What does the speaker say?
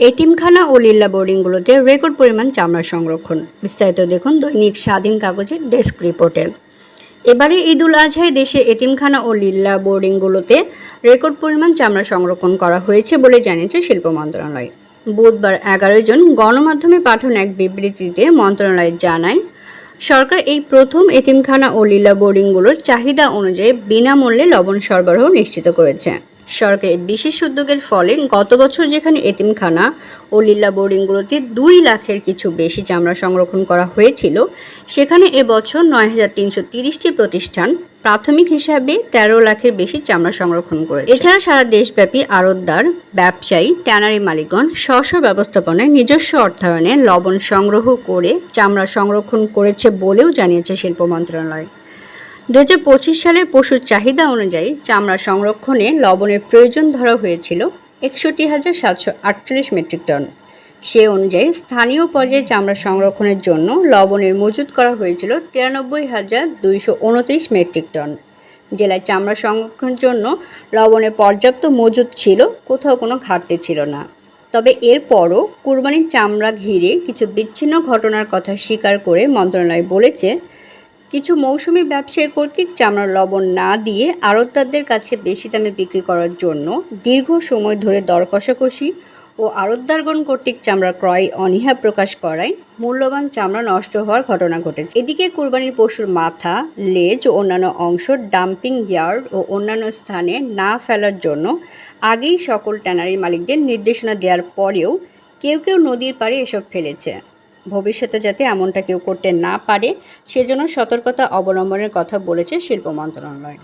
এতিমখানা ও লিল্লা বোর্ডিংগুলোতে রেকর্ড পরিমাণ চামড়া সংরক্ষণ। বিস্তারিত দেখুন দৈনিক স্বাধীন কাগজের ডেস্ক রিপোর্টে। এবারে ঈদুল আজহায় দেশে এতিমখানা ও লিল্লা বোর্ডিংগুলোতে রেকর্ড পরিমাণ চামড়া সংরক্ষণ করা হয়েছে বলে জানিয়েছে শিল্প মন্ত্রণালয়। বুধবার এগারো জন গণমাধ্যমে পাঠানো এক বিবৃতিতে মন্ত্রণালয় জানায়, সরকার এই প্রথম এতিমখানা ও লীলা বোর্ডিংগুলোর চাহিদা অনুযায়ী বিনামূল্যে লবণ সরবরাহ নিশ্চিত করেছে। সরকারের বিশেষ উদ্যোগের ফলে গত বছর যেখানে এতিমখানা ও লীলা বোর্ডিংগুলোতে দুই লাখের কিছু বেশি চামড়া সংরক্ষণ করা হয়েছিল, সেখানে এবছর নয় হাজার তিনশো তিরিশটি প্রতিষ্ঠান প্রাথমিক হিসাবে তেরো লাখের বেশি চামড়া সংরক্ষণ করে এছাড়া সারা দেশব্যাপী আড়তদার, ব্যবসায়ী, ট্যানারি মালিকগণ স্ব ব্যবস্থাপনায় নিজস্ব অর্থায়নে লবণ সংগ্রহ করে চামড়া সংরক্ষণ করেছে বলেও জানিয়েছে শিল্প মন্ত্রণালয়। দু সালের পশুর চাহিদা অনুযায়ী চামড়া সংরক্ষণে লবণের প্রয়োজন ধরা হয়েছিল একষট্টি হাজার সাতশো আটচল্লিশ মেট্রিক টন। সে অনুযায়ী স্থানীয় পর্যায়ে চামড়া সংরক্ষণের জন্য লবণের মজুত করা হয়েছিল তিরানব্বই হাজার দুইশো উনত্রিশ মেট্রিক টন। জেলায় চামড়া সংরক্ষণের জন্য লবণের পর্যাপ্ত মজুত ছিল, কোথাও কোনো ঘাটতি ছিল না। তবে এরপরও কুরবানির চামড়া ঘিরে কিছু বিচ্ছিন্ন ঘটনার কথা স্বীকার করে মন্ত্রণালয় বলেছে কিছু মৌসুমি ব্যবসায়ী কর্তৃক চামড়ার লবণ না দিয়ে আড়তদারদের কাছে বেশি দামে বিক্রি করার জন্য দীর্ঘ সময় ধরে দর কষাকষি ও আড়তদারগণ কর্তৃক চামড়া ক্রয় অনীহা প্রকাশ করায় মূল্যবান চামড়া নষ্ট হওয়ার ঘটনা ঘটেছে। এদিকে কুরবানির পশুর মাথা, লেজ ও অন্যান্য অংশ ডাম্পিং ইয়ার্ড ও অন্যান্য স্থানে না ফেলার জন্য আগেই সকল ট্যানারি মালিকদের নির্দেশনা দেওয়ার পরেও কেউ কেউ নদীর পাড়ে এসব ফেলেছে। ভবিষ্যতে যাতে এমনটা কেউ করতে না পারে সেজন্য সতর্কতা অবলম্বনের কথা বলেছে শিল্প মন্ত্রণালয়।